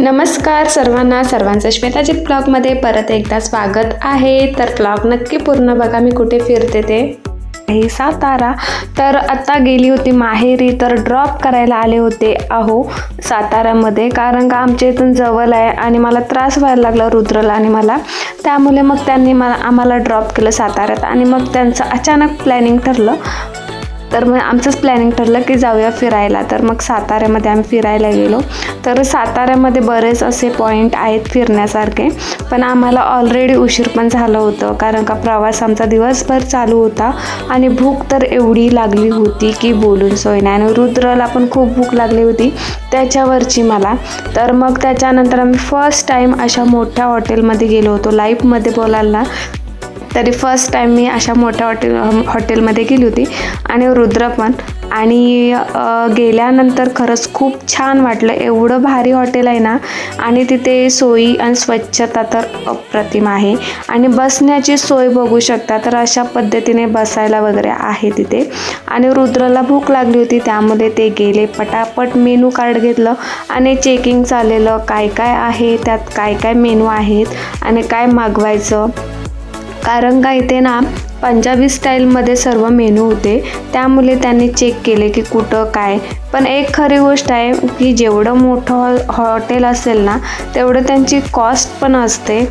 नमस्कार सर्वांना सर्वांचं श्वेताजित ब्लॉगमध्ये परत एकदा स्वागत आहे. तर ब्लॉग नक्की पूर्ण बघा मी कुठे फिरते ते. हे सातारा. तर आत्ता गेली होती माहेरी तर ड्रॉप करायला आले होते अहो साताऱ्यामध्ये कारण का आमच्या इथून जवळ आहे आणि मला त्रास व्हायला लागला रुद्रला आणि मला. त्यामुळे मग त्यांनी मला आम्हाला ड्रॉप केलं साताऱ्यात आणि मग त्यांचं अचानक प्लॅनिंग ठरलं. तर मग आमचंच प्लॅनिंग ठरलं की जाऊया फिरायला. तर मग साताऱ्यामध्ये आम्ही फिरायला गेलो. तर साताऱ्यामध्ये बरेच असे पॉईंट आहेत फिरण्यासारखे. पण आम्हाला ऑलरेडी उशीर पण झालं होतं. कारण का प्रवास आमचा दिवसभर चालू होता. आणि भूक तर एवढी लागली होती की बोलून सोय नाही. आणि रुद्रला पण खूप भूक लागली होती त्याच्यावरची मला. तर मग त्याच्यानंतर आम्ही फर्स्ट टाईम अशा मोठ्या हॉटेलमध्ये गेलो होतो. लाईफमध्ये बोलायला तरी फर्स्ट टाईम मी अशा मोठ्या हॉटेल हॉटेलमध्ये गेली होती. आणि रुद्र पण. आणि गेल्यानंतर खरंच खूप छान वाटलं. एवढं भारी हॉटेल आहे ना. आणि तिथे सोयी आणि स्वच्छता तर अप्रतिम आहे. आणि बसण्याची सोय बघू शकता तर अशा पद्धतीने बसायला वगैरे आहे तिथे. आणि रुद्रला भूक लागली होती त्यामुळे ते गेले. पटापट मेनू कार्ड घेतलं. आणि चेकिंग चाललेलं काय काय आहे त्यात काय काय मेनू आहेत. आणि काय मागवायचं. कारण का इथे ना पंजाबी स्टाईलमध्ये सर्व मेनू होते. त्यामुळे त्यांनी चेक केले की कुठं काय. पण एक खरी गोष्ट आहे की जेवढं मोठं हॉ- हॉटेल असेल ना तेवढं त्यांची कॉस्ट पण असते.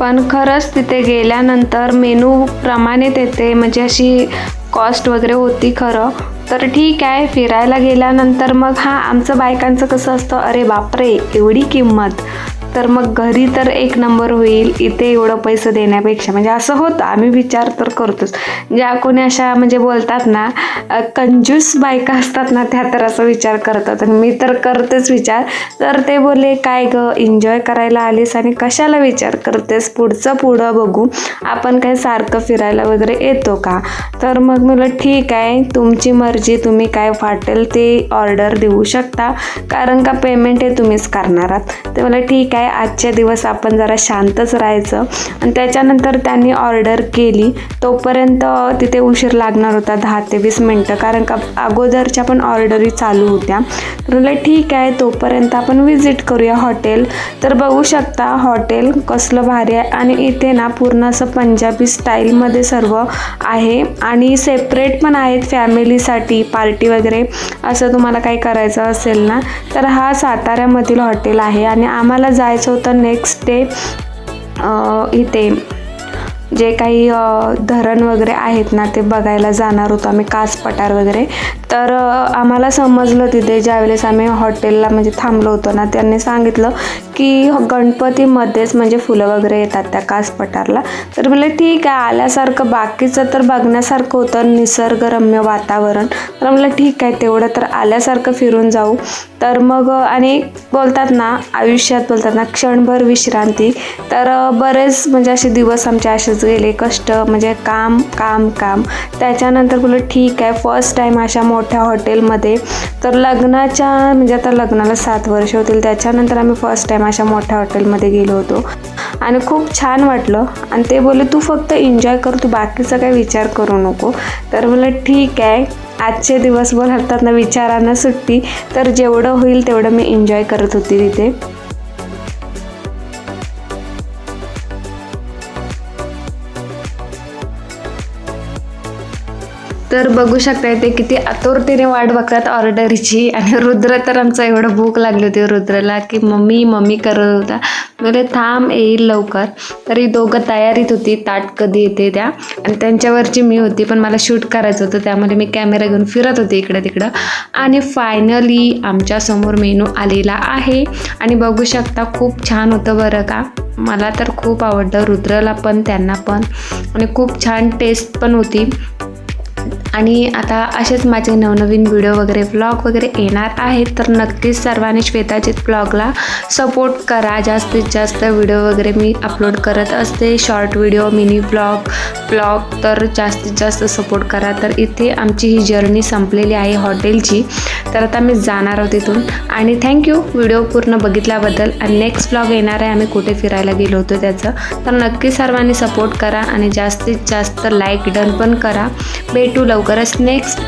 पण खरंच तिथे गेल्यानंतर मेनू प्रमाणे येते म्हणजे अशी कॉस्ट वगैरे होती खरं. तर ठीक आहे फिरायला गेल्यानंतर मग हां आमचं बायकांचं कसं असतं अरे बापरे एवढी किंमत. तर मग घरी तर एक नंबर होईल इथे एवढं पैसे देण्यापेक्षा. म्हणजे असं होतं आम्ही विचार तर करतोच. ज्या कोणी अशा म्हणजे बोलतात ना कंजूस बायका असतात ना त्या तर असं विचार करतात. आणि मी तर करतेच विचार. तर ते बोलले काय ग एन्जॉय करायला आलीस आणि कशाला विचार करतेस? पुढचं पुढं बघू. आपण काय सारखं फिरायला वगैरे येतो का? तर मग मला ठीक आहे तुमची मर्जी तुम्ही काय वाटेल ते ऑर्डर देऊ शकता. कारण का पेमेंट हे तुम्हीच करणार आहात. ते मला ठीक आहे आजचे दिवस आपण जरा शांतच राहायचं. आणि त्याच्यानंतर त्यांनी ऑर्डर केली. तोपर्यंत तिथे उशीर लागणार होता दहा ते वीस मिनटं. कारण का अगोदरच्या पण ऑर्डरी चालू होत्या. तर ठीक आहे तोपर्यंत आपण व्हिजिट करूया हॉटेल तर बघू शकता हॉटेल कसलं भारी आहे. आणि इथे ना पूर्ण असं पंजाबी स्टाईलमध्ये सर्व आहे. आणि सेपरेट पण आहेत फॅमिलीसाठी पार्टी वगैरे. असं तुम्हाला काही करायचं असेल ना तर हा साताऱ्यामधील हॉटेल आहे. आणि आम्हाला जायचं होतं नेक्स्ट डे इथे. जे काही धरण वगैरे आहेत ना ते बघायला जाणार होतो आम्ही कास पठार वगैरे. तर आम्हाला समजलं तिथे ज्यावेळेस आम्ही हॉटेलला म्हणजे थांबलो होतो ना त्यांनी सांगितलं की गणपतीमध्येच म्हणजे फुलं वगैरे येतात त्या कास पठारला तर म्हणलं ठीक आहे आल्यासारखं बाकीचं तर बघण्यासारखं होतं निसर्गरम्य वातावरण. तर म्हणलं ठीक आहे तेवढं तर आल्यासारखं फिरून जाऊ. तर मग आणि बोलतात ना आयुष्यात बोलतात ना क्षणभर विश्रांती. तर बरेच म्हणजे असे दिवस आमचे असेच गेले कष्ट म्हणजे काम काम काम. त्याच्यानंतर बोललं ठीक आहे फर्स्ट टाईम अशा मोठ्या हॉटेलमध्ये तर लग्नाच्या म्हणजे आता लग्नाला सात वर्ष होतील त्याच्यानंतर आम्ही फर्स्ट टाईम अशा मोठ्या हॉटेलमध्ये गेलो होतो. आणि खूप छान वाटलं. आणि ते बोलले तू फक्त एन्जॉय कर तू बाकीचा काही विचार करू नको. तर म्हणलं ठीक आहे. आजचे दिवसभर हरतात ना विचारांना सुट्टी. तर जेवढं होईल तेवढं मी एन्जॉय करत होती तिथे. तर बघू शकता ते किती आतुरतेने वाट बघतात ऑर्डरची. आणि रुद्र तर आमचं एवढं भूक लागली होती रुद्रला की मम्मी मम्मी करत होता म्हणजे थांब येईल लवकर. तरी दोघं तयारीत होती. ताट कधी येते त्या. आणि त्यांच्यावरची मी होती पण मला शूट करायचं होतं. त्यामध्ये मी कॅमेरा घेऊन फिरत होते इकडं तिकडं. आणि फायनली आमच्यासमोर मेनू आलेला आहे. आणि बघू शकता खूप छान होतं बरं का. मला तर खूप आवडलं. रुद्रला पण त्यांना पण. आणि खूप छान टेस्ट पण होती. आणि आता असेच माझे नवनवीन व्हिडिओ वगैरे ब्लॉग वगैरे येणार आहेत. तर नक्कीच सर्वांनी श्वेताजीत ब्लॉगला सपोर्ट करा. जास्तीत जास्त व्हिडिओ वगैरे मी अपलोड करत असते. Short video mini vlog vlog तर जास्तीत जास्त सपोर्ट करा. तर इथे आमची ही जर्नी संपलेली आहे हॉटेलची तर आता मी जाणार आहोत इथून. आणि थँक्यू व्हिडिओ पूर्ण बघितल्याबद्दल. आणि नेक्स्ट ब्लॉग येणार आहे. आम्ही कुठे फिरायला गेलो होतो त्याचं. तर नक्की सर्वांनी सपोर्ट करा. आणि जास्तीत जास्त लाईक डन पण करा. भेटू लवकरच नेक्स्ट